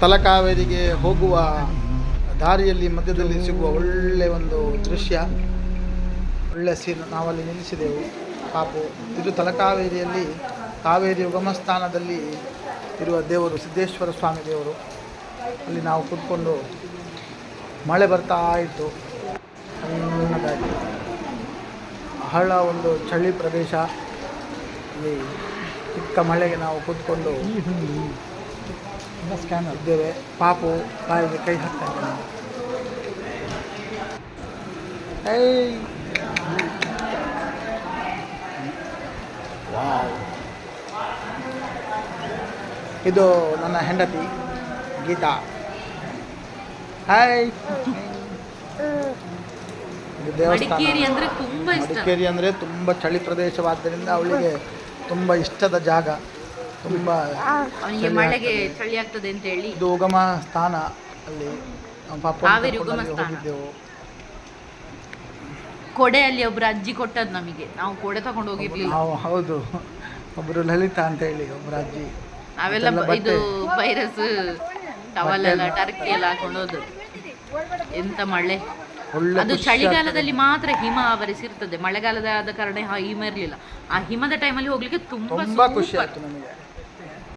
ತಲಕಾವೇರಿಗೆ ಹೋಗುವ ದಾರಿಯಲ್ಲಿ ಮಧ್ಯದಲ್ಲಿ ಸಿಗುವ ಒಳ್ಳೆಯ ಒಂದು ದೃಶ್ಯ, ಒಳ್ಳೆ ಸೀನ್ ನಾವಲ್ಲಿ ನಿಲ್ಲಿಸಿದೆವು. ಪಾಪು, ಇದು ತಲಕಾವೇರಿಯಲ್ಲಿ ಕಾವೇರಿ ಉಗಮ ಸ್ಥಾನದಲ್ಲಿ ಇರುವ ದೇವರು, ಸಿದ್ದೇಶ್ವರ ಸ್ವಾಮಿ ದೇವರು. ಅಲ್ಲಿ ನಾವು ಕೂತ್ಕೊಂಡು ಮಳೆ ಬರ್ತಾ ಇತ್ತು. ಸಣ್ಣದಾಗಿ. ಬಹಳ ಒಂದು ಚಳಿ ಪ್ರದೇಶ. ಇಲ್ಲಿ ಚಿಕ್ಕ ಮಳೆಗೆ ನಾವು ಕೂತ್ಕೊಂಡು ಸ್ಕ್ಯಾನರ್ ಇದ್ದೇವೆ. ಪಾಪು ಬಾಯಿಗೆ ಕೈ ಹಾಕ್ತಾ ಇದ್ದಾನೆ. ಏಯ್. ಇದು ನನ್ನ ಹೆಂಡತಿ ಗೀತಾ. ಹಾಯ್. ದೇವಸ್ಥಾನ. ಮಡಿಕೇರಿ ಅಂದರೆ ತುಂಬ ಚಳಿ ಪ್ರದೇಶವಾದ್ದರಿಂದ ಅವಳಿಗೆ ತುಂಬ ಇಷ್ಟದ ಜಾಗ. ತುಂಬ ಅವನಿಗೆ ಮಳೆಗೆ ಚಳಿ ಆಗ್ತದೆ ಅಂತ ಹೇಳಿ. ಇದು ಉಗಮ ಸ್ಥಾನ ಅಲ್ಲಿ ಉಗಮ ಸ್ಥಾನ. ಹೋಗಿದ್ದೆವು. ಕೊಡೆ ಅಲ್ಲಿ ಒಬ್ರು ಅಜ್ಜಿ ಕೊಟ್ಟದ್ ನಮಗೆ. ನಾವು ಕೊಡೆ ತಗೊಂಡು ಹೋಗಿರ್ಲಿಲ್ಲ ನಾವು ಹೌದು. ಒಬ್ರು ಲಲಿತಾ ಅಂತ ಹೇಳಿ ಒಬ್ರು ಅಜ್ಜಿ. ನಾವೆಲ್ಲ ಇದು ವೈರಸ್ ಟವಲ್ ಎಲ್ಲ ಟರ್ಕಿ ಎಲ್ಲ ಹಾಕೊಂಡು ಹೋದ್ರು ಎಂತ ಮಳೆ. ಅದು ಚಳಿಗಾಲದಲ್ಲಿ ಮಾತ್ರ ಹಿಮ ಆವರಿಸಿರ್ತದೆ. ಮಳೆಗಾಲದ ಆದ ಕಾರಣ ಹಿಮ ಇರಲಿಲ್ಲ. ಆ ಹಿಮದ ಟೈಮಲ್ಲಿ ಹೋಗ್ಲಿಕ್ಕೆ. ತುಂಬಾ ಖುಷಿ ಆಯ್ತು ನಮಗೆ.